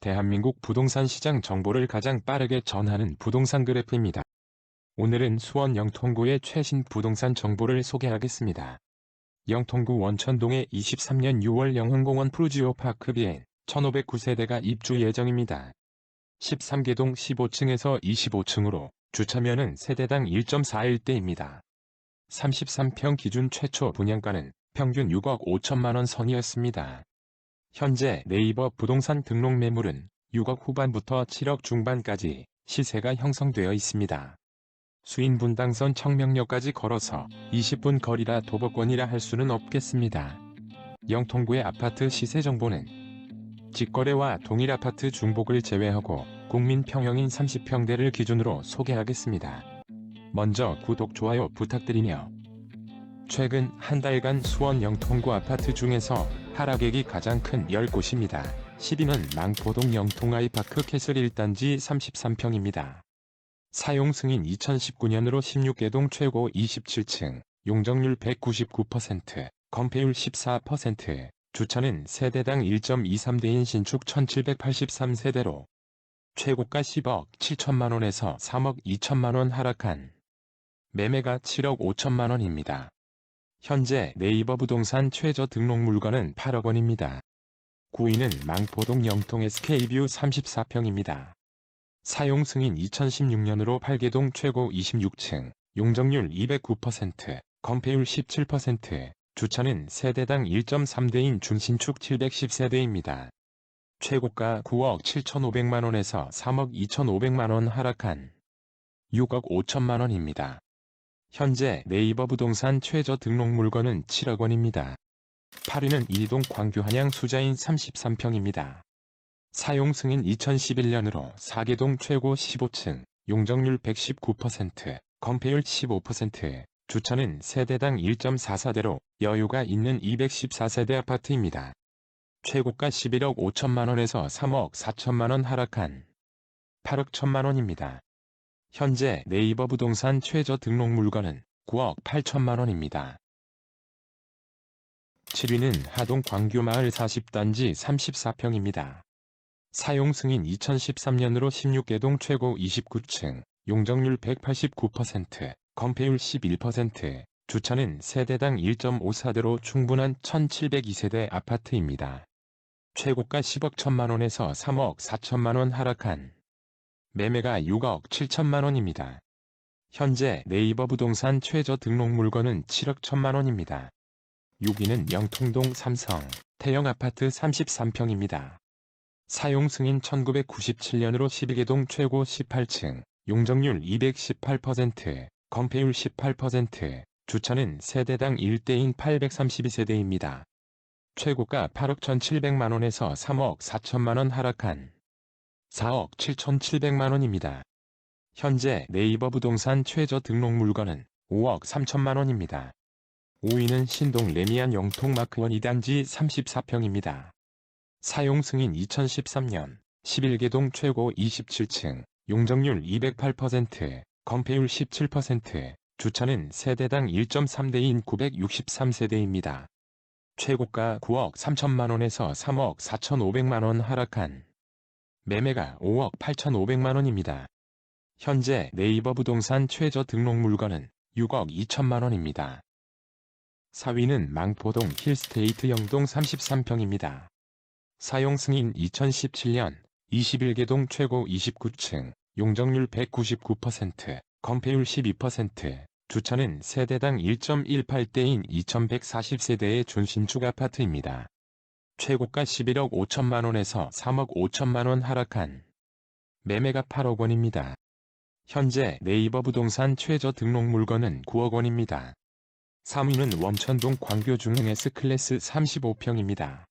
대한민국 부동산 시장 정보를 가장 빠르게 전하는 부동산 그래프입니다. 오늘은 수원 영통구의 최신 부동산 정보를 소개하겠습니다. 영통구 원천동에 23년 6월 영흥공원 프루지오 파크 비엔 1509세대가 입주 예정입니다. 13개동 15층에서 25층으로 주차면은 세대당 1.41대입니다. 33평 기준 최초 분양가는 평균 6억 5천만원 선이었습니다. 현재 네이버 부동산 등록 매물은 6억 후반부터 7억 중반까지 시세가 형성되어 있습니다. 수인 분당선 청명역까지 걸어서 20분 거리라 도보권이라 할 수는 없겠습니다. 영통구의 아파트 시세 정보는 직거래와 동일 아파트 중복을 제외하고 국민 평형인 30평대를 기준으로 소개하겠습니다. 먼저 구독, 좋아요 부탁드리며 최근 한 달간 수원 영통구 아파트 중에서 하락액이 가장 큰 10곳입니다. 10위는 망포동 영통아이파크 캐슬 1단지 33평입니다. 사용 승인 2019년으로 16개동 최고 27층, 용적률 199%, 건폐율 14%, 주차는 세대당 1.23대인 신축 1783세대로 최고가 10억 7천만원에서 3억 2천만원 하락한 매매가 7억 5천만원입니다. 현재 네이버 부동산 최저 등록 물건은 8억 원입니다. 9위는 망포동 영통 SK뷰 34평입니다. 사용 승인 2016년으로 8개동 최고 26층, 용적률 209%, 건폐율 17%, 주차는 세대당 1.3대인 준신축 710세대입니다. 최고가 9억 7,500만원에서 3억 2,500만원 하락한 6억 5천만원입니다. 현재 네이버 부동산 최저 등록 물건은 7억 원입니다. 8위는 이동 광교 한양 수자인 33평입니다. 사용 승인 2011년으로 4개동 최고 15층, 용적률 119%, 건폐율 15%, 주차는 세대당 1.44대로 여유가 있는 214세대 아파트입니다. 최고가 11억 5천만원에서 3억 4천만원 하락한 8억 천만원입니다. 현재 네이버 부동산 최저 등록 물건은 9억 8천만 원입니다. 7위는 하동 광교마을 40단지 34평입니다. 사용 승인 2013년으로 16개동 최고 29층, 용적률 189%, 건폐율 11%, 주차는 세대당 1.54대로 충분한 1702세대 아파트입니다. 최고가 10억 1천만원에서 3억 4천만원 하락한 매매가 6억 7천만 원입니다. 현재 네이버 부동산 최저 등록 물건은 7억 1천만 원입니다. 6위는 영통동 삼성 태영 아파트 33평입니다. 사용 승인 1997년으로 12개동 최고 18층, 용적률 218%, 건폐율 18%, 주차는 세대당 1대인 832세대입니다. 최고가 8억 1,700만원에서 3억 4천만원 하락한 4억 7,700만 원입니다. 현재 네이버 부동산 최저 등록 물건은 5억 3천만 원입니다. 5위는 신동 레미안 영통 마크원 2단지 34평입니다. 사용 승인 2013년 11개동 최고 27층, 용적률 208%, 건폐율 17%, 주차는 세대당 1.3대인 963세대입니다. 최고가 9억 3천만원에서 3억 4천오백만원 하락한 매매가 5억 8천오백만원입니다. 현재 네이버 부동산 최저 등록 물건은 6억 2천만 원입니다. 4위는 망포동 힐스테이트 영동 33평입니다. 사용 승인 2017년 21개동 최고 29층, 용적률 199%, 건폐율 12%, 주차는 세대당 1.18대인 2140세대의 준신축 아파트입니다. 최고가 11억 5천만 원에서 3억 5천만 원 하락한 매매가 8억 원입니다. 현재 네이버 부동산 최저 등록 물건은 9억 원입니다. 3위는 원천동 광교중흥 S클래스 35평입니다.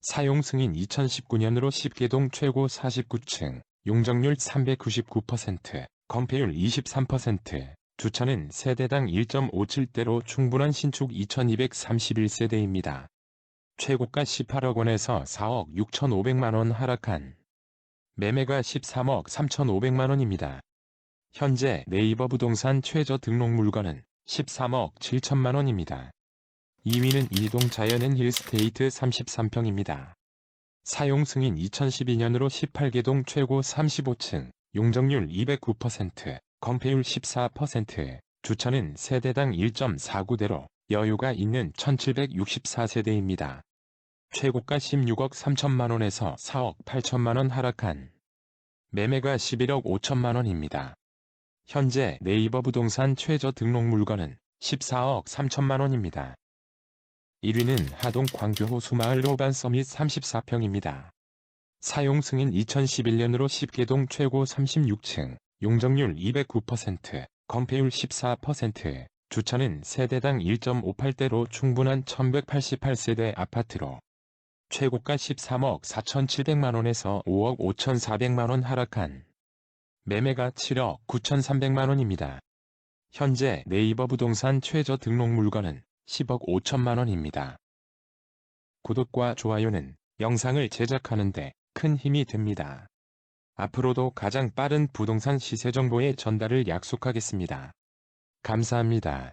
사용 승인 2019년으로 10개동 최고 49층, 용적률 399%, 건폐율 23%, 주차는 세대당 1.57대로 충분한 신축 2231세대입니다. 최고가 18억 원에서 4억 6천5백만원 하락한 매매가 13억 3천5백만 원입니다. 현재 네이버 부동산 최저 등록 물건은 13억 7천만 원입니다. 2위는 이동 자연은 힐스테이트 33평입니다. 사용 승인 2012년으로 18개동 최고 35층, 용적률 209%, 건폐율 14%, 주차는 세대당 1.49대로 여유가 있는 1764세대입니다. 최고가 16억 3천만 원에서 4억 8천만 원 하락한 매매가 11억 5천만 원입니다. 현재 네이버 부동산 최저 등록 물건은 14억 3천만 원입니다. 1위는 하동 광교호 수마을 로반 서밋 34평입니다. 사용 승인 2011년으로 10개동 최고 36층, 용적률 209%, 건폐율 14%, 주차는 세대당 1.58대로 충분한 1188세대 아파트로 최고가 13억 4,700만원에서 5억 5,400만원 하락한 매매가 7억 9,300만원입니다. 현재 네이버 부동산 최저 등록 물건은 10억 5천만원입니다. 구독과 좋아요는 영상을 제작하는데 큰 힘이 됩니다. 앞으로도 가장 빠른 부동산 시세 정보의 전달을 약속하겠습니다. 감사합니다.